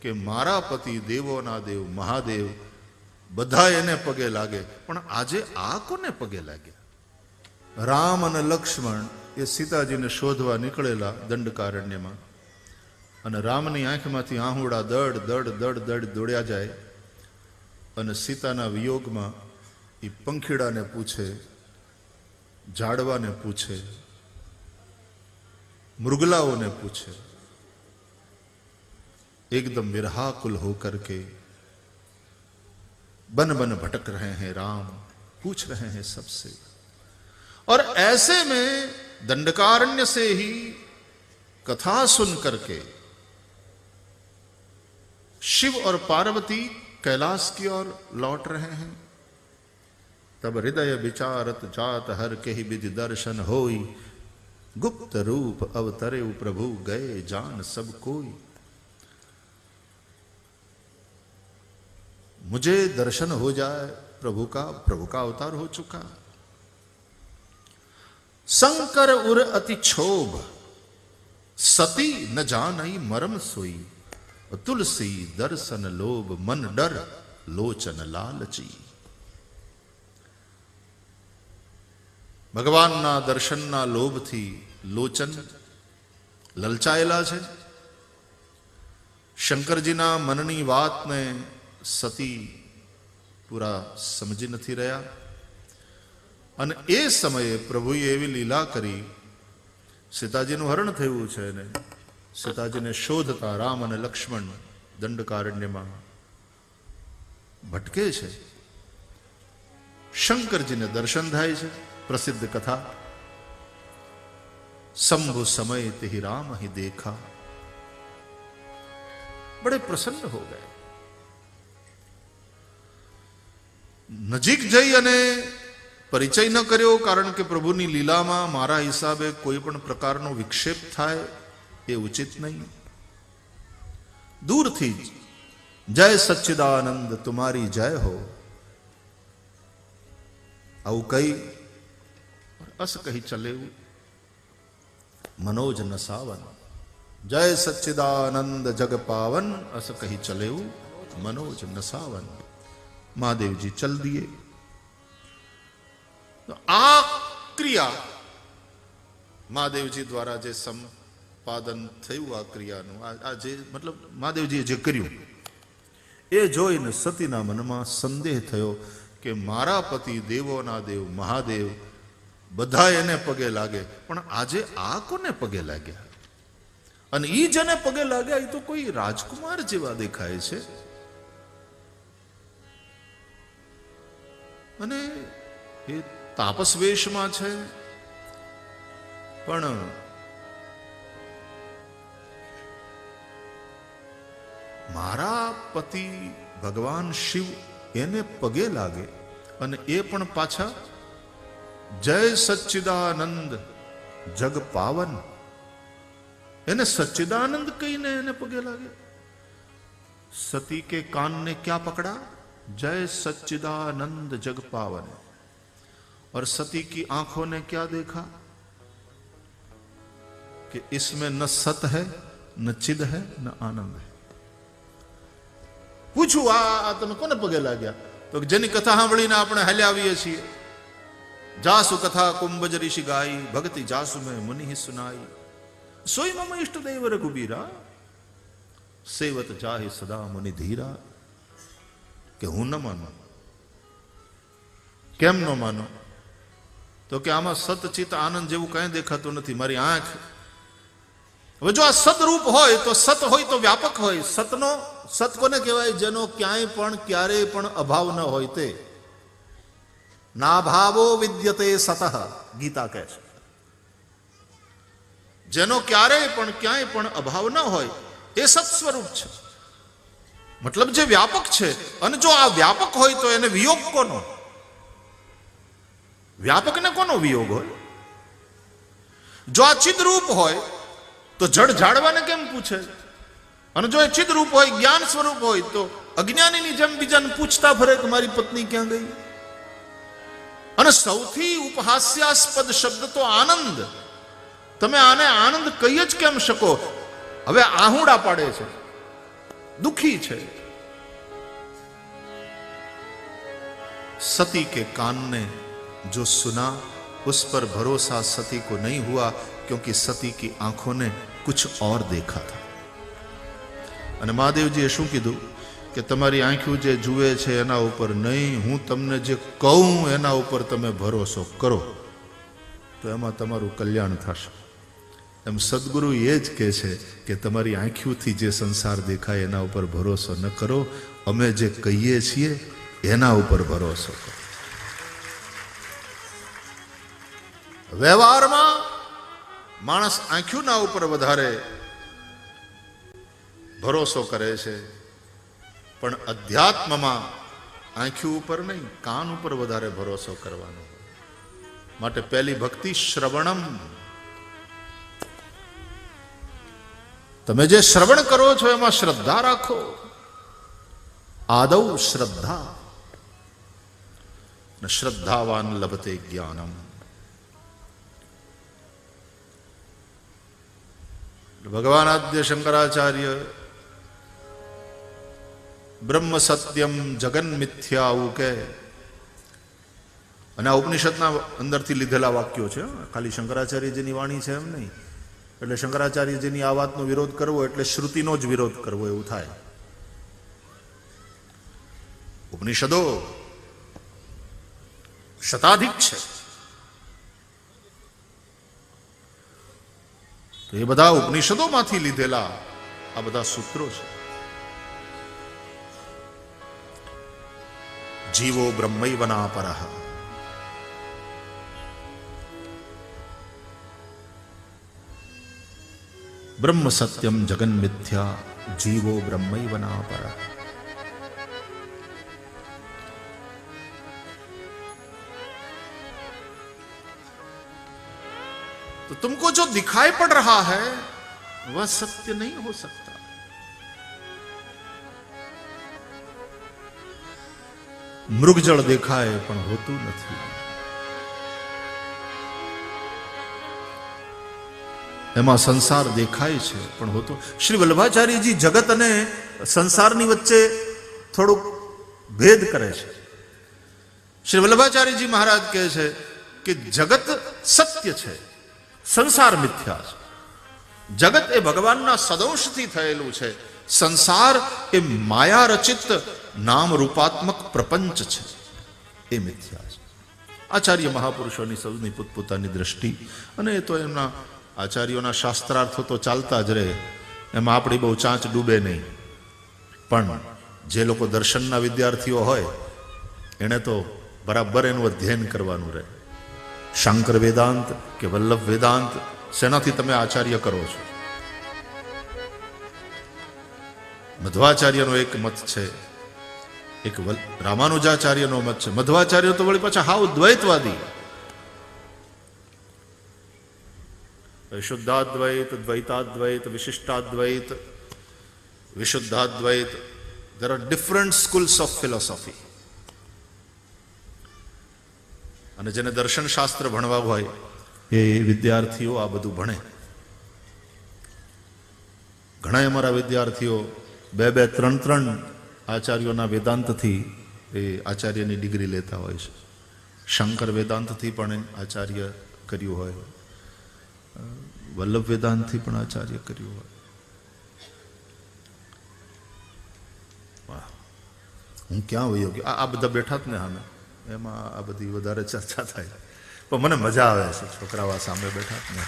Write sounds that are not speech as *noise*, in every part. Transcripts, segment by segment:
કે મારા પતિ દેવોના દેવ મહાદેવ બધા એને પગે લાગે. પણ આજે આ કોને પગે લાગ્યા? રામ અને લક્ષ્મણ એ સીતાજીને શોધવા નીકળેલા દંડકારણ્યમાં. અને રામની આંખમાંથી આહુડા દડ દડ દડ દડ દોડ્યા જાય. અને સીતાના વિયોગમાં એ પંખીડાને પૂછે, ઝાડવાને પૂછે, મૃગલાઓને પૂછે एकदम विरहाकुल होकर के बन बन भटक रहे हैं राम, पूछ रहे हैं सबसे। और ऐसे में दंडकारण्य से ही कथा सुन करके शिव और पार्वती कैलाश की ओर लौट रहे हैं। तब हृदय विचारत जात हर के ही विधि दर्शन होई। गुप्त रूप अवतरे प्रभु गए जान सब कोई। मुझे दर्शन हो जाए प्रभु का प्रभु का अवतार हो चुका शंकर उर अति क्षोभ सती न जानई मरम सोई तुलसी दर्शन लोभ मन डर लोचन लालची ભગવાનના દર્શનના લોભથી લોચન લલચાયેલા છે શંકરજીના મનની વાતને સતી પૂરા સમજી નથી રહ્યા. અને એ સમયે પ્રભુએ એવી લીલા કરી, સીતાજીનું હરણ થયું છે ને, સીતાજીને શોધતા રામ અને લક્ષ્મણ દંડકારણ્યમાં ભટકે છે. શંકરજીને દર્શન થાય છે, પ્રસિદ્ધ કથા. શંભુ સમય તે રામ હિ દેખા. બડે પ્રસન્ન હો ગયા. નજીક જઈ અને પરિચય ન કર્યો, કારણ કે પ્રભુની લીલામાં મારા હિસાબે કોઈ પણ પ્રકારનો વિક્ષેપ થાય એ ઉચિત નહીં. દૂરથી જ, જય સચ્ચિદાનંદ, તુમારી જય હો. આવું કહી અસ કહી ચલે મનોજ ન સાવન જય સચ્ચિદાનંદ, જગ પાવન, અસ કહી ચલેવું મનોજ ન સાવન महादेव जी चल दिए तो आ ક્રિયા મહાદેવજી દ્વારા જે સંપાદન થયું આ ક્રિયાનું આ આ જે મતલબ મહાદેવજીએ જે કર્યું એ જોઈને સતીના મનમાં સંદેહ થયો કે મારા પતિ દેવોના દેવ મહાદેવ બધા એને પગે લાગે પણ આજે આ કોને પગે લાગ્યા અને ઈ જેને પગે લાગ્યા એ તો કોઈ રાજકુમાર જેવા દેખાય છે અને એ તાપસ વેશમાં છે. પણ મારા પતિ ભગવાન શિવ એને પગે લાગે અને એ પણ પાછા જય સચ્ચિદાનંદ જગ પાવન. એને સચ્ચિદાનંદ કહીને એને પગે લાગે. સતી કે કાનને ક્યાં પકડા? जय सच्चिदानंद जग पावन और सती की आंखों ने क्या देखा कि इसमें न सत है न चिद है न आनंद है પૂછું આ આ તમે કોને પગે લાગ્યા તો કે જેની કથા સાંભળીને આપણે હાલ્યા આવીએ છીએ જાસુ કથા કુંભજ ઋષિ ગાઈ ભક્તિ જાસુ મેં મુનિ સુનાઈ સોઈ મમ ઇષ્ટ દેવ રઘુબીરા સેવત જાહે સદા મુનિ ધીરા કે હું ન માનું? કેમ ન માનો? તો કે આમાં સતચિત આનંદ જેવું કઈ દેખાતું નથી. મારી આંખ હવે જો આ સદરૂપ હોય તો સત હોય તો વ્યાપક હોય. સતનો, સત કોને કહેવાય? જેનો ક્યાંય પણ, ક્યારેય પણ અભાવ ન હોય તે. નાભાવો વિદ્યતે સતઃ, ગીતા કહે છે. જેનો ક્યારેય પણ, ક્યાંય પણ અભાવ ન હોય, એ સત સ્વરૂપ છે. મતલબ જે વ્યાપક છે, અને જો આ વ્યાપક હોય તો એને વિયોગ કોનો? વ્યાપકને કોનો વિયોગ હોય? જો આ ચિદરૂપ હોય, તો જડ જાળવાને કેમ પૂછે? અને જો એ ચિદરૂપ હોય, જ્ઞાન સ્વરૂપ હોય, તો અજ્ઞાનીની જેમ બીજાને પૂછતા ફરે કે મારી પત્ની ક્યાં ગઈ? અને સૌથી ઉપહાસ્યાસ્પદ શબ્દ તો આનંદ. તમે આને આનંદ કહી જ કેમ શકો? હવે આહુડા પાડે છે. दुखी છે सती के कान ने जो सुना उस पर भरोसा सती को नहीं हुआ क्योंकि सती की आंखों ने कुछ और देखा था અને મહાદેવજીએ શું કીધું કે તમારી આંખો જે જુએ છે એના ઉપર નહીં હું તમને જે કહું એના ઉપર તમે ભરોસો કરો તો એમાં તમારું કલ્યાણ થશે એમ સદગુરુ એ જ કહે છે કે તમારી આંખોથી જે સંસાર દેખાય એના ઉપર ભરોસો ન કરો. અમે જે કહીએ છીએ એના ઉપર ભરોસો કરો. વ્યવહારમાં માણસ આંખ્યુંના ઉપર વધારે ભરોસો કરે છે. પણ અધ્યાત્મમાં આંખ્યું ઉપર નહીં, કાન ઉપર વધારે ભરોસો કરવાનો માટે પહેલી ભક્તિ શ્રવણમ. તમે જે શ્રવણ કરો છો એમાં શ્રદ્ધા રાખો. આદૌ શ્રદ્ધા. શ્રદ્ધાવાન લભતે જ્ઞાનમ. ભગવાન આદ્ય શંકરાચાર્ય, બ્રહ્મ સત્યમ જગન મિથ્યા આવું કે અને આ ઉપનિષદના અંદરથી લીધેલા વાક્યો છે. ખાલી શંકરાચાર્યજીની વાણી છે એમ નહીં. એટલે શંકરાચાર્યજીની આ વાતનો વિરોધ કરવો એટલે શ્રુતિનો જ વિરોધ કરવો એવું થાય. ઉપનિષદો શતાધિક છે. તો એ બધા ઉપનિષદોમાંથી લીધેલા આ બધા સૂત્રો છે. જીવો બ્રહ્મૈવના પરહ બ્રહ્મ સત્યમ જગન મિથ્યા જીવો બ્રહ્મૈવના પરહ तो तुमको जो दिखाई पड़ रहा है वह सत्य नहीं हो सकता મૃગજળ દેખાય પણ હોતું નથી એમાં સંસાર દેખાય છે, પણ હોતો શ્રી વલ્લભાચાર્યજી જગત અને સંસારની વચ્ચે થોડુંક ભેદ કરે છે. શ્રી વલ્લભાચાર્યજી મહારાજ કહે છે કે જગત સત્ય છે, સંસાર મિથ્યા છે. જગત એ ભગવાનના સદંશથી થયેલું છે, સંસાર એ માયા રચિત નામ રૂપાત્મક પ્રપંચ છે, એ મિથ્યા છે. આચાર્ય મહાપુરુષોની સૌની પોતપોતાની દ્રષ્ટિ અને એ તો એમના આચાર્યોના શાસ્ત્રાર્થો તો ચાલતા જ રહે, એમાં આપણી બહુ ચાંચ ડૂબે નહીં. પણ જે લોકો દર્શનના વિદ્યાર્થીઓ હોય, એણે તો બરાબર એનું અધ્યયન કરવાનું રહે. શાંકર વેદાંત કે વલ્લભ વેદાંત, શેનાથી તમે આચાર્ય કરો છો? મધ્વાચાર્યનો એક મત છે, એક રામાનુજાચાર્યનો મત છે. મધ્વાચાર્ય તો વળી પાછા હાવ દ્વૈતવાદી શુદ્ધાદ્વૈત દ્વૈતાદ્વૈત વિશિષ્ટાદ્વૈત વિશુદ્ધાદ્વૈત there are different schools of philosophy. અને જેને દર્શન શાસ્ત્ર ભણવા હોય, એ વિદ્યાર્થીઓ આ બધું ભણે. ઘણા અમારા વિદ્યાર્થીઓ બે બે, ત્રણ ત્રણ આચાર્યોના વેદાંતથી એ આચાર્યની ડિગ્રી લેતા હોય છે. શંકર વેદાંતથી પણ આચાર્ય કર્યું હોય. વલ્લભ વેદાંતથી પણ આચાર્ય કર્યું હોય. હું ક્યાં વયો ગયો? આ બધા બેઠા જ ને સામે એમાં આ બધી વધારે ચર્ચા થાય. પણ મને મજા આવે છે, છોકરાઓ સામે બેઠા ને.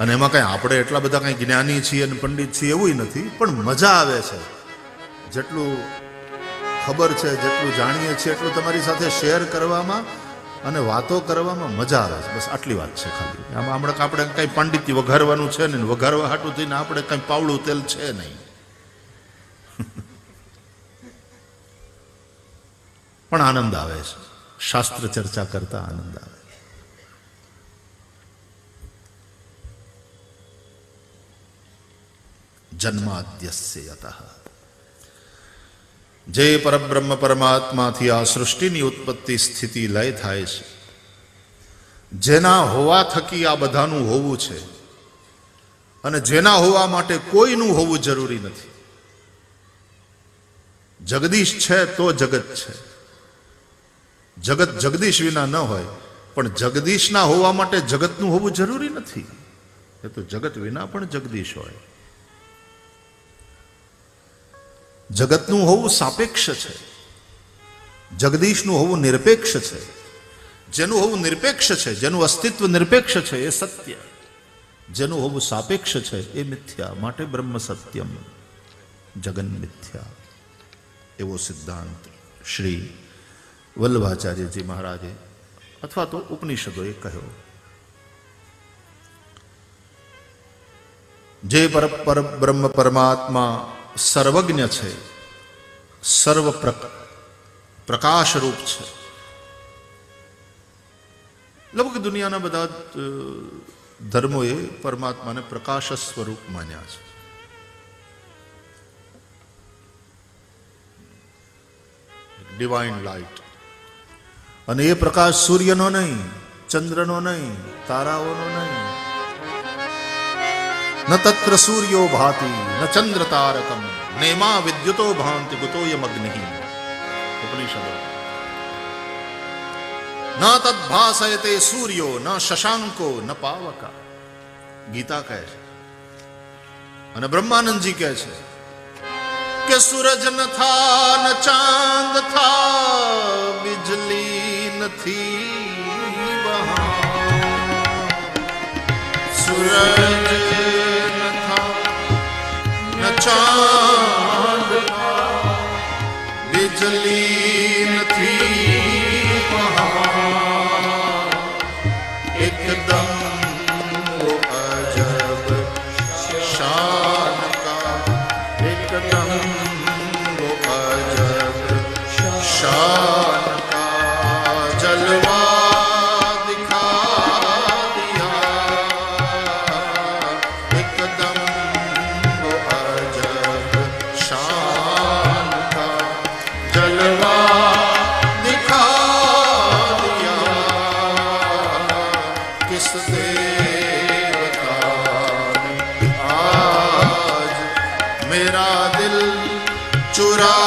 અને એમાં કંઈ આપણે એટલા બધા કંઈ જ્ઞાની છીએ અને પંડિત છીએ એવું નથી, પણ મજા આવે છે. જેટલું ખબર છે, જેટલું જાણીએ છીએ, એટલું તમારી સાથે શેર કરવામાં અને વાતો કરવામાં મજા આવે છે. બસ આટલી વાત છે ખાલી. આમાં હમણાં આપણે કંઈ પાંડિત્ય વઘારવાનું છે ને વઘારવા હાટું થઈને આપણે કંઈ પાવડું તેલ છે નહીં. *laughs* પણ આનંદ આવે છે. શાસ્ત્ર ચર્ચા કરતા આનંદ આવે જન્માદ્યસ્ય યતઃ. જે પરબ્રહ્મ પરમાત્માથી આ સૃષ્ટિની ઉત્પત્તિ સ્થિતિ લય થાય છે. જેના હોવા થકી આ બધાનું હોવું છે અને જેના હોવા માટે કોઈનું હોવું જરૂરી નથી. જગદીશ છે તો જગત છે. જગત જગદીશ વિના ન હોય, પણ જગદીશના હોવા માટે જગતનું હોવું જરૂરી નથી. એ તો જગત વિના પણ જગદીશ હોય. જગતનું હોવું સાપેક્ષ છે. જગદીશનું હોવું નિરપેક્ષ છે. જેનું હોવું નિરપેક્ષ છે, જેનું અસ્તિત્વ નિરપેક્ષ છે એ સત્ય. જેનું હોવું સાપેક્ષ છે એ મિથ્યા, માટે બ્રહ્મ સત્યમ, જગન મિથ્યા. એવો સિદ્ધાંત શ્રી વલ્લભાચાર્યજી મહારાજે અથવા તો ઉપનિષદોએ કહ્યો. જે પર બ્રહ્મ પરમાત્મા સર્વજ્ઞ છે. સર્વ પ્રક- પ્રકાશરૂપ છે. લગભગ દુનિયાના બધા ધર્મોએ પરમાત્માને પ્રકાશ સ્વરૂપ માન્યા છે. ડિવાઇન લાઇટ અને એ પ્રકાશ સૂર્યનો નહીં, ચંદ્રનો નહીં, તારાઓનો નહીં ન તત્ર સૂર્યો ભાતિ ન ચંદ્ર તારકમ નેમા વિદ્યુતો ભાંતિ ગુતોયમ અગ્નિ ઉપનિષદો ન તદ્ભાસયતે સૂર્યો ન શશાંકો ન પાવક ગીતા કહે છે અને બ્રહ્માનંદજી કહે છે કે સૂરજ ન થા, ન ચાંદ થા, બિજલી નથી વહાં. સૂરજ ન થા ન ચાંદ વીજળી નથી એકદમ અજબ શા चुरा